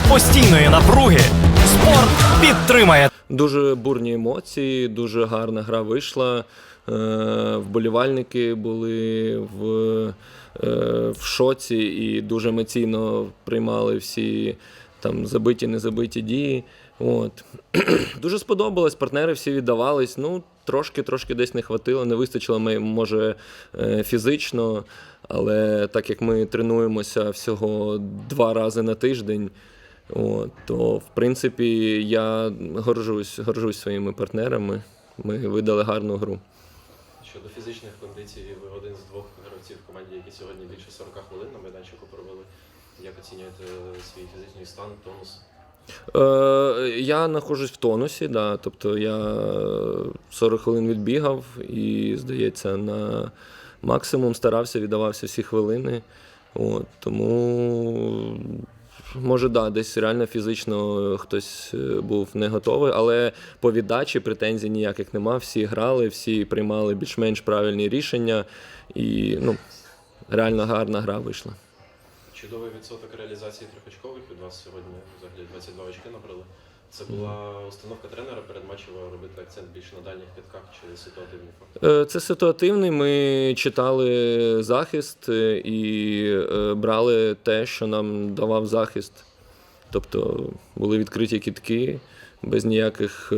Серед постійної напруги спорт підтримає. Дуже бурні емоції, дуже гарна гра вийшла. Е, Вболівальники були в, е, в шоці і дуже емоційно приймали всі там забиті, незабиті дії. От. Дуже сподобалось, партнери всі віддавались. Ну, трошки, трошки десь не хватило, не вистачило, може, е, фізично, але так як ми тренуємося всього два рази на тиждень, От, то, в принципі, я горжусь, горжусь своїми партнерами. Ми видали гарну гру. Щодо фізичних кондицій, ви один з двох гравців в команді, які сьогодні більше 40 хвилин на майданчику провели. Як оцінюєте свій фізичний стан, тонус? Е, я знаходжусь в тонусі, да, тобто я 40 хвилин відбігав і, здається, на максимум старався, віддавався всі хвилини. От, тому, може, да, десь реально фізично хтось е, був не готовий, але по віддачі претензій ніяких нема. Всі грали, всі приймали більш-менш правильні рішення, і ну, реально гарна гра вийшла. Чудовий відсоток реалізації трьохочкових від вас сьогодні взагалі 22 очки набрали. Це була установка тренера перед матчем робити акцент більше на дальніх китках чи ситуативний фактор? Е, Це ситуативний. Ми читали захист е, і е, брали те, що нам давав захист. Тобто були відкриті кітки без ніяких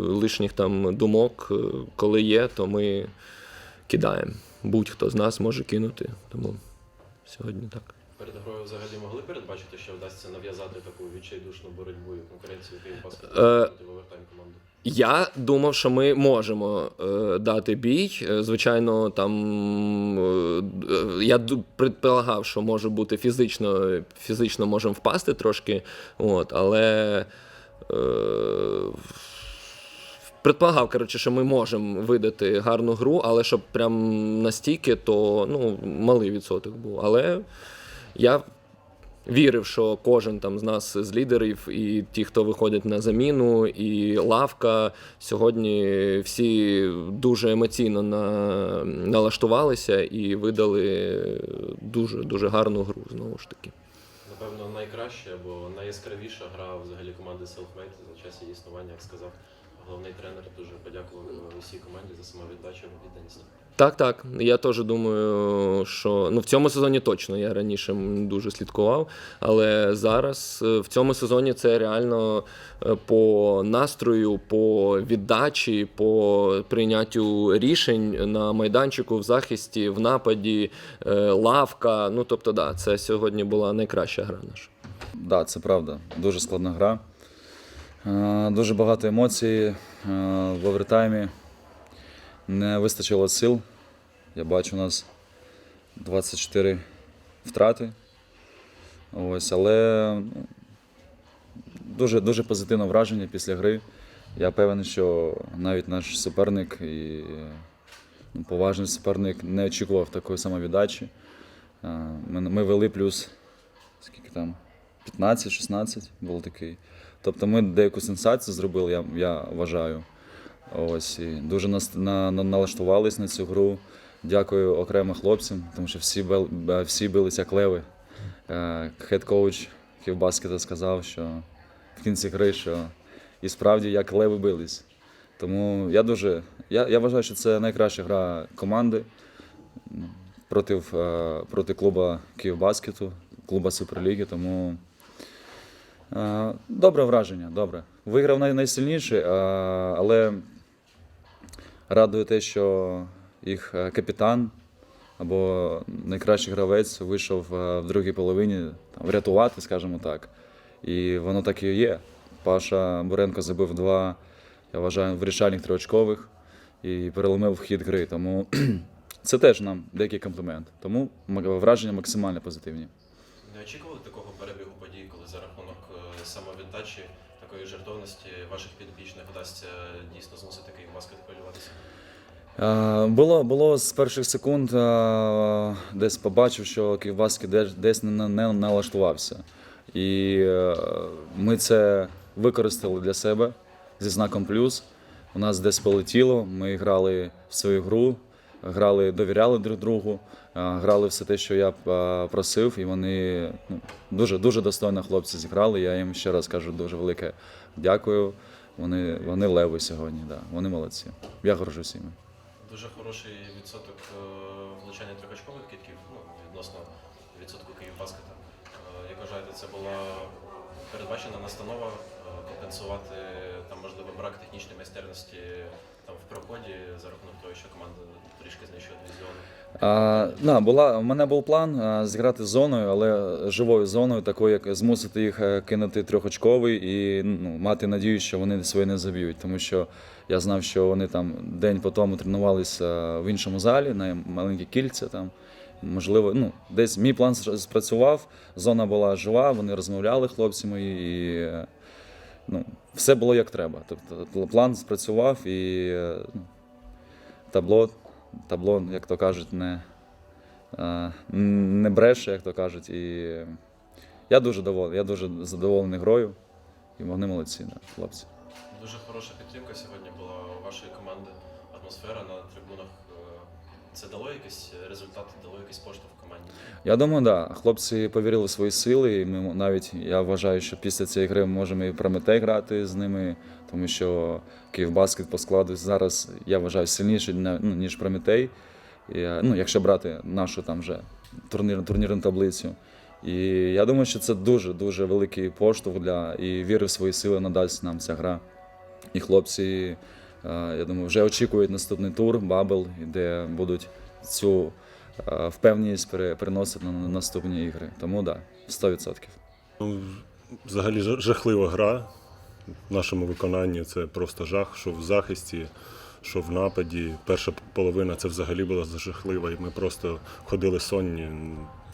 лишніх там думок. Коли є, то ми кидаємо. Будь-хто з нас може кинути. Тому сьогодні так. Перед грою взагалі могли передбачити, що вдасться нав'язати таку відчайдушну боротьбу і конкуренцію Київбаскету Е, проти овертайм команди? Я думав, що ми можемо е, дати бій. Е, Звичайно, там е, я предполагав, що може бути фізично, фізично можемо впасти трошки. От, але е, предполагав, коротше, що ми можемо видати гарну гру, але щоб прям настільки, то ну, малий відсоток був. Але я вірив, що кожен там з нас з лідерів, і ті, хто виходять на заміну, і лавка сьогодні всі дуже емоційно на, налаштувалися і видали дуже дуже гарну гру знову ж таки. Напевно, найкраща або найяскравіша гра взагалі команди Selfmade за час її існування, як сказав головний тренер. Дуже подякував усій команді за самовіддачу і відданість. Так, так. Я теж думаю, що ну в цьому сезоні точно я раніше дуже слідкував, але зараз е, в цьому сезоні це реально е, по настрою, по віддачі, по прийняттю рішень на майданчику, в захисті, в нападі, е, лавка. Ну тобто, да, це сьогодні була найкраща гра наша. Да, це правда. Дуже складна гра. Е, Дуже багато емоцій е, в овертаймі. Не вистачило сил. Я бачу, у нас 24 втрати. Ось, але ну, дуже, дуже позитивне враження після гри. Я певен, що навіть наш суперник і ну, поважний суперник не очікував такої самовіддачі. Е, Ми, ми вели плюс скільки там 15-16 був такий. Тобто ми деяку сенсацію зробили, я, я вважаю. Ось, і дуже нас, на, на, налаштувались на цю гру. Дякую окремо хлопцям, тому що всі, бил, е, всі билися як леви. Е, Хед-коуч Київбаскета сказав, що в кінці гри, що і справді як леви бились. Тому я дуже. Я, я вважаю, що це найкраща гра команди проти, е, проти клуба Київбаскету, клуба Суперліги. Тому добре враження, добре. Виграв най, найсильніший, е, але радує те, що їх е, капітан або найкращий гравець вийшов е, в другій половині там, врятувати, скажімо так. І воно так і є. Паша Буренко забив два, я вважаю, вирішальних триочкових і переломив хід гри. Тому це теж нам деякий комплімент. Тому враження максимально позитивні. Не очікували такого перебігу подій, коли за рахунок е, самовіддачі, такої жертовності ваших підопічних вдасться дійсно змусити Київбаскет хвилюватися? Е, Було, було з перших секунд, е, десь побачив, що Київбаскет десь, десь не, не налаштувався. І е, ми це використали для себе зі знаком плюс. У нас десь полетіло, ми грали в свою гру, грали, довіряли друг другу, е, грали все те, що я е, просив, і вони ну, дуже дуже достойно хлопці зіграли. Я їм ще раз кажу дуже велике дякую. Вони, вони леви сьогодні, да. вони молодці. Я горжусь їми. Дуже хороший відсоток е, влучання трьохочкових китків, ну, відносно відсотку Київбаскета. Як вважаєте, це була передбачена настанова компенсувати там, можливо, брак технічної майстерності там, в проході за рахунок того, що команда трішки знищує дивізіони? А, да, була, у мене був план а, зіграти з зоною, але живою зоною, такою, як змусити їх е, кинути трьохочковий і ну, мати надію, що вони своє не заб'ють. Тому що я знав, що вони там день по тому тренувалися в іншому залі на маленькі кільця. Там. Можливо, ну, десь мій план спрацював, зона була жива, вони розмовляли хлопці мої, і е, ну, все було як треба. Тобто план спрацював і е, табло табло, як то кажуть, не, е, не бреше, як то кажуть. І я дуже довольний, я дуже задоволений грою. І вони молодці, да, хлопці. Дуже хороша підтримка сьогодні була у вашої команди. Атмосфера на трибунах. Е, Це дало якийсь результат, дало якийсь поштовх команді? Я думаю, да. Хлопці повірили в свої сили. І ми навіть я вважаю, що після цієї гри ми можемо і Прометей грати з ними, тому що Київбаскет по складу зараз я вважаю сильніший ну, ніж Прометей. І, е, ну, якщо брати нашу там вже турнір, турнірну таблицю. І я думаю, що це дуже дуже великий поштовх для і віри в свої сили надасть нам ця гра. І хлопці, е, я думаю, вже очікують наступний тур, бабл, де будуть цю впевненість переносити на наступні ігри. Тому так, да, 100%. Ну, Взагалі жахлива гра в нашому виконанні. Це просто жах, що в захисті, що в нападі. Перша половина це взагалі була жахлива. І ми просто ходили сонні,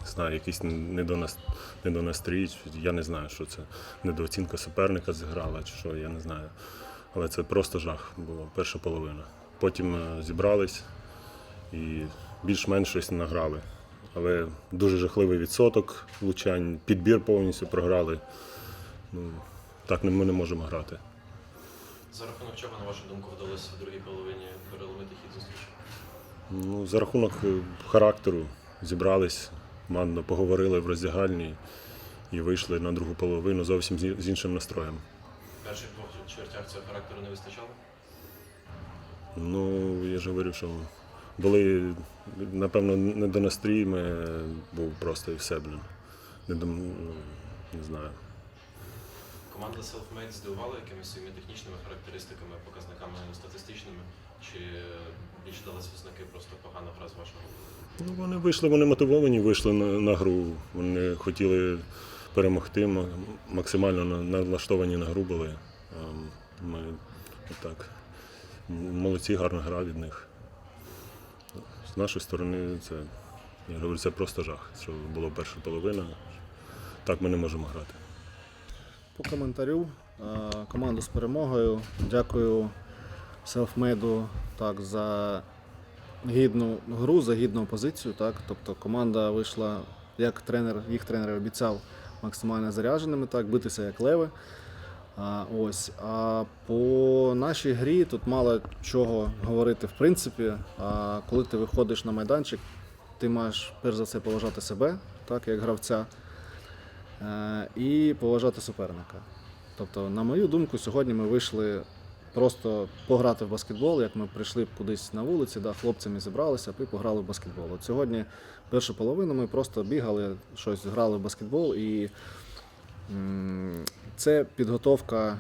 не знаю, якийсь недонас- недонастрій. Я не знаю, що це. Недооцінка суперника зіграла, чи що, я не знаю. Але це просто жах була перша половина. Потім е, зібрались і більш-менш щось награли. Але дуже жахливий відсоток влучань, підбір повністю програли. Ну, так ми не можемо грати. За рахунок чого, на вашу думку, вдалося в другій половині переломити хід зустрічі? Ну, за рахунок е, характеру зібрались, командно поговорили в роздягальні і вийшли на другу половину зовсім з іншим настроєм. Перших двох чвертях цього характеру не вистачало? Ну, я ж говорю, що були, напевно, не до настрій, ми був просто і все, блін. Не, до, ну, не знаю. Команда Selfmade здивувала якимись своїми технічними характеристиками, показниками статистичними, чи більше далися ознаки просто погана гра з вашого? Ну, вони вийшли, вони мотивовані, вийшли на, на гру. Вони хотіли перемогти, ма- максимально налаштовані на гру були. Ем, Ми отак. м- Молодці, гарна гра від них. З нашої сторони, це, я говорю, це просто жах, що була перша половина. Так ми не можемо грати. По коментарю. Е, Команду з перемогою. Дякую селфмейду так, за гідну гру, за гідну позицію. Так. Тобто команда вийшла, як тренер, їх тренер обіцяв, максимально зарядженими, так, битися як леви. А, ось. А по нашій грі тут мало чого говорити в принципі. А коли ти виходиш на майданчик, ти маєш перш за все поважати себе, так, як гравця. Е, і поважати суперника. Тобто, на мою думку, сьогодні ми вийшли просто пограти в баскетбол, як ми прийшли кудись на вулиці, да, хлопцями зібралися і пограли в баскетбол. От сьогодні першу половину ми просто бігали, щось грали в баскетбол, і це підготовка е,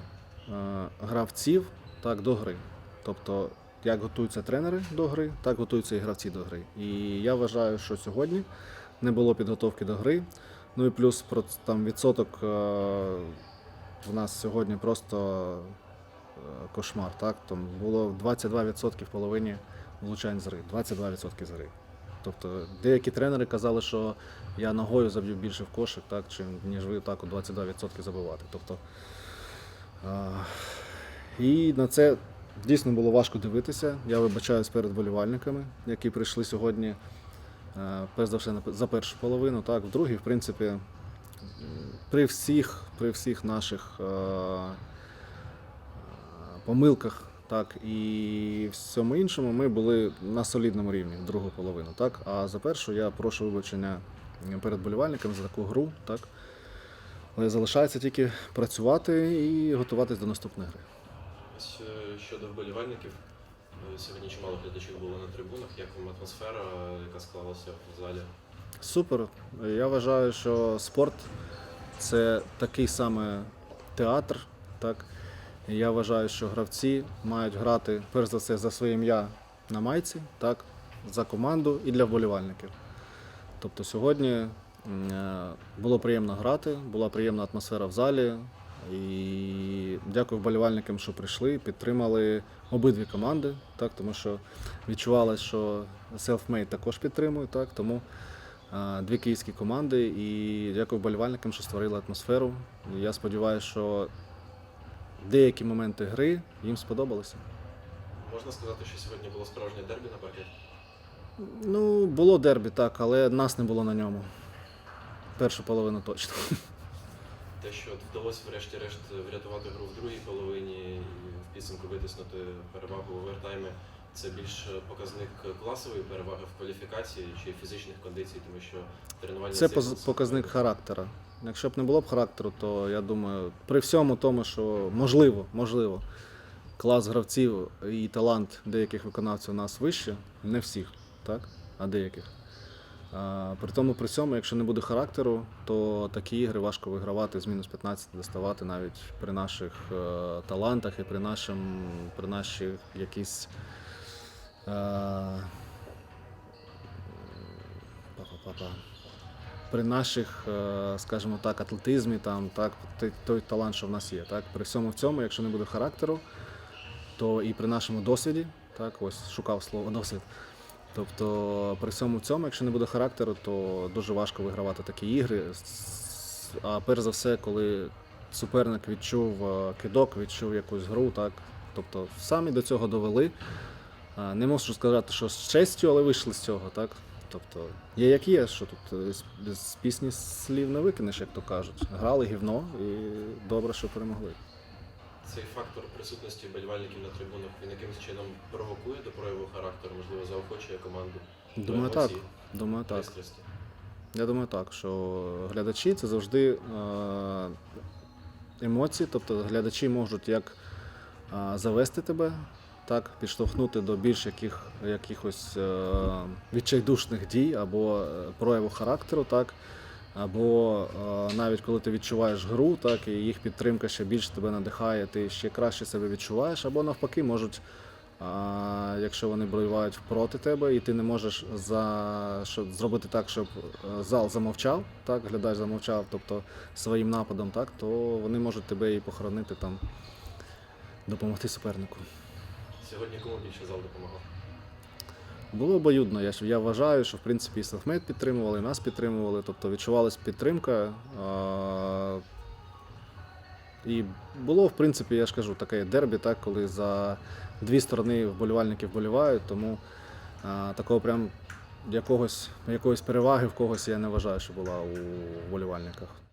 гравців так, до гри. Тобто, як готуються тренери до гри, так готуються і гравці до гри. І я вважаю, що сьогодні не було підготовки до гри. Ну і плюс про там відсоток е, в нас сьогодні просто кошмар. Так? Там було 22% в половині влучань з гри. 22% з гри. Тобто деякі тренери казали, що я ногою заб'ю більше в кошик, так, чим, ніж ви так у 22% забивати. Тобто, е, і на це дійсно було важко дивитися. Я вибачаюсь перед болівальниками, які прийшли сьогодні. Е, Перш за все за першу половину, так, в другій, в принципі, при всіх, при всіх наших е, е, помилках, Так, і всьому іншому ми були на солідному рівні другу половину. Так? А за першу я прошу вибачення перед болівальниками за таку гру. Так? Але залишається тільки працювати і готуватись до наступної гри. Ось е, щодо вболівальників, е, сьогодні чимало глядачів було на трибунах. Як вам атмосфера, е, яка склалася в залі? Супер. Я вважаю, що спорт це такий саме театр. Так? Я вважаю, що гравці мають грати перш за все за своє ім'я на майці, так? за команду і для вболівальників. Тобто сьогодні е, було приємно грати, була приємна атмосфера в залі. І дякую вболівальникам, що прийшли, підтримали обидві команди, так, тому що відчувалося, що Selfmade також підтримує, так, тому а, дві київські команди і дякую вболівальникам, що створили атмосферу. Я сподіваюся, що деякі моменти гри їм сподобалися. Можна сказати, що сьогодні було справжнє дербі на паркеті? Ну, було дербі, так, але нас не було на ньому. Першу половину точно. Те, що вдалося врешті-решт врятувати гру в другій половині і в підсумку витиснути перевагу в овертаймі, це більш показник класової переваги в кваліфікації чи фізичних кондицій, тому що тренувальний Це поз- показник характера. Якщо б не було б характеру, то я думаю, при всьому тому, що можливо, можливо, клас гравців і талант деяких виконавців у нас вище, не всіх, так? а деяких. А, при тому, при цьому, якщо не буде характеру, то такі ігри важко вигравати з мінус 15, доставати навіть при наших е, талантах і при, нашим, при наших якісь. Е, па-па-па-па при наших, е, скажімо так, атлетизмі, там, так, той, талант, що в нас є. Так. При всьому в цьому, якщо не буде характеру, то і при нашому досвіді, так, ось шукав слово досвід. Тобто при всьому в цьому, якщо не буде характеру, то дуже важко вигравати такі ігри. А перш за все, коли суперник відчув е, кидок, відчув якусь гру, так. Тобто самі до цього довели. Не можу сказати, що з честю, але вийшли з цього, так? Тобто є як є, що тут е, з- пісні слів не викинеш, як то кажуть. Грали гівно і добре, що перемогли. Цей фактор присутності болівальників на трибунах він якимось чином провокує до прояву характеру, можливо, заохочує команду. Думаю, так. Думаю, так. Я думаю, так, що глядачі це завжди е, емоції, тобто глядачі можуть як е, завести тебе, так, підштовхнути до більш яких, якихось е, відчайдушних дій або е, прояву характеру, так, або е, навіть коли ти відчуваєш гру, так, і їх підтримка ще більше тебе надихає, ти ще краще себе відчуваєш, або навпаки можуть. А якщо вони броювають проти тебе, і ти не можеш за щоб зробити так, щоб зал замовчав, так, глядач замовчав, тобто своїм нападом, так, то вони можуть тебе і похоронити там, допомогти супернику. Сьогодні кому більше зал допомагав? Було обоюдно. Я, я вважаю, що в принципі і Селфмейд підтримували, і нас підтримували, тобто відчувалась підтримка. А, і було, в принципі, я ж кажу, таке дербі, так, коли за дві сторони вболівальники вболівають, тому а, такого прям якогось, якоїсь переваги в когось я не вважаю, що була у вболівальниках.